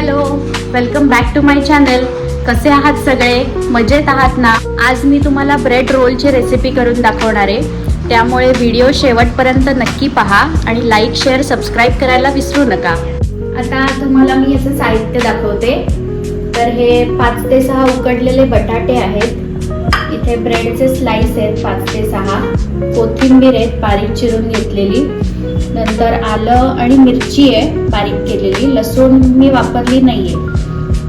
Hello welcome back to my channel कसे आहात सगळे? मजेत आहात ना? आज मी तुम्हाला ब्रेड रोलची रेसिपी करून दाखवणार आहे. त्यामुळे व्हिडिओ शेवटपर्यंत नक्की पहा आणि लाईक शेअर सबस्क्राईब करायला विसरू नका. आता तुम्हाला मी असं साहित्य दाखवते. तर हे पाच ते सहा उकडलेले बटाटे आहेत. इथे ब्रेडचे स्लाइस आहेत पाच ते सहा. कोथिंबीर आहेत बारीक चिरून घेतलेली. नंतर आलं आणि मिरची आहे बारीक केलेली. लसूण मी वापरली नाहीये.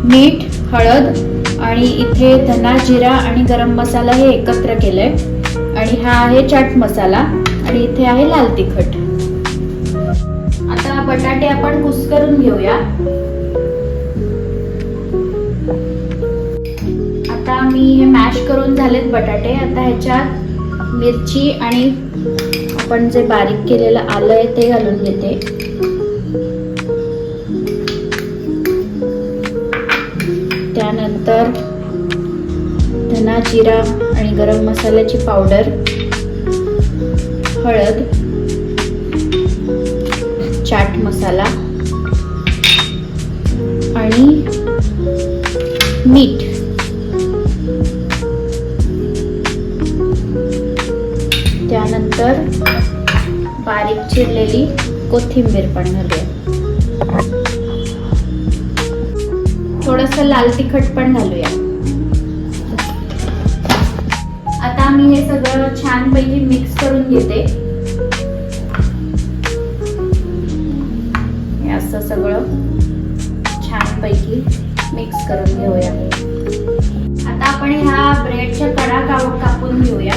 मीठ हळद आणि इथे धना जिरा आणि गरम मसाला हे एकत्र केलंय. आणि हा आहे चाट मसाला आणि इथे आहे लाल तिखट. आता बटाटे आपण कुस्करून घेऊया. आता मी हे मॅश करून झालेत बटाटे. आता ह्याच्यात मिरची आणि आपण जे बारीक केलेलं आलं आहे ते घालून घेते. त्यानंतर धना जिरा आणि गरम मसाल्याची पावडर हळद चाट मसाला त्यानंतर बारीक चिरलेली कोथिंबीर पण घालूया. थोडस लाल तिखट पण घालूया. आता मी हे सगळं छानपैकी मिक्स करून घेते. हे असं सगळं छानपैकी मिक्स करून घेऊया. आता आपण ह्या ब्रेडच्या कडा कापून घेऊया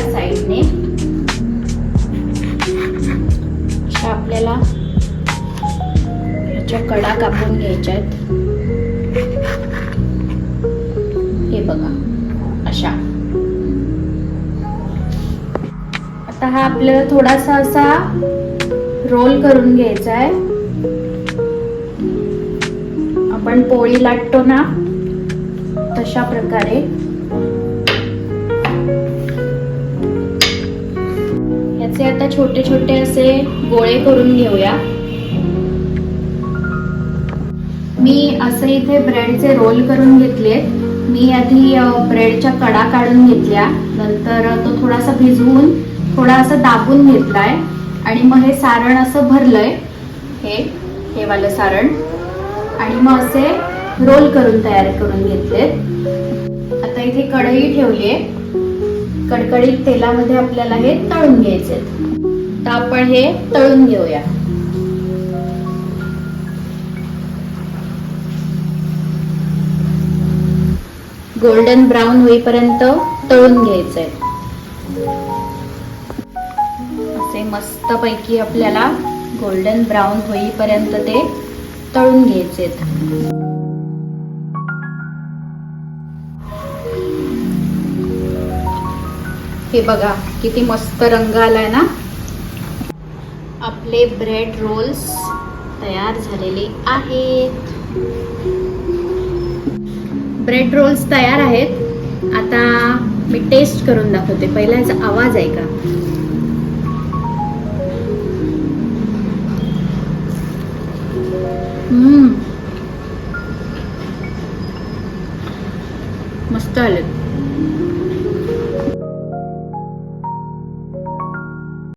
ह्याच्या कडा कापून घ्यायच्या आहेत हे बघा अशा. आता हा आपल्याला थोडासा असा रोल करून घ्यायचा आहे आपण पोळी लाटतो ना तशा प्रकारे. याचे आता छोटे छोटे असे गोळे करून घेऊया. मी असे इथे ब्रेडचे रोल करून घेतले. मी आधी ब्रेडच्या कडा काढून घेतल्या. नंतर तो थोडासा भिजवून थोडा असं दाबून घेतलाय. आणि मग हे सारण असं भरलंय. हे हे वालं सारण. आणि मग असे रोल करून तयार करून घेतलेत आता इथे कढई ठेवली आहे. कडकडीत तेलामध्ये आपल्याला हे तळून घ्यायचे तर आपण हे तळून घेऊया. गोल्डन ब्राऊन होईपर्यंत तळून घ्यायचंय. असे मस्त पैकी आपल्याला गोल्डन ब्राऊन होईपर्यंत ते तळून घ्यायचे हे बघा किती मस्त रंग आलाय ना? आपले ब्रेड रोल्स तयार झालेले आहेत. ब्रेड रोल्स तयार आहेत. आता मी टेस्ट करून दाखवते. पहिला याचा आवाज आहे का मस्त आलेत.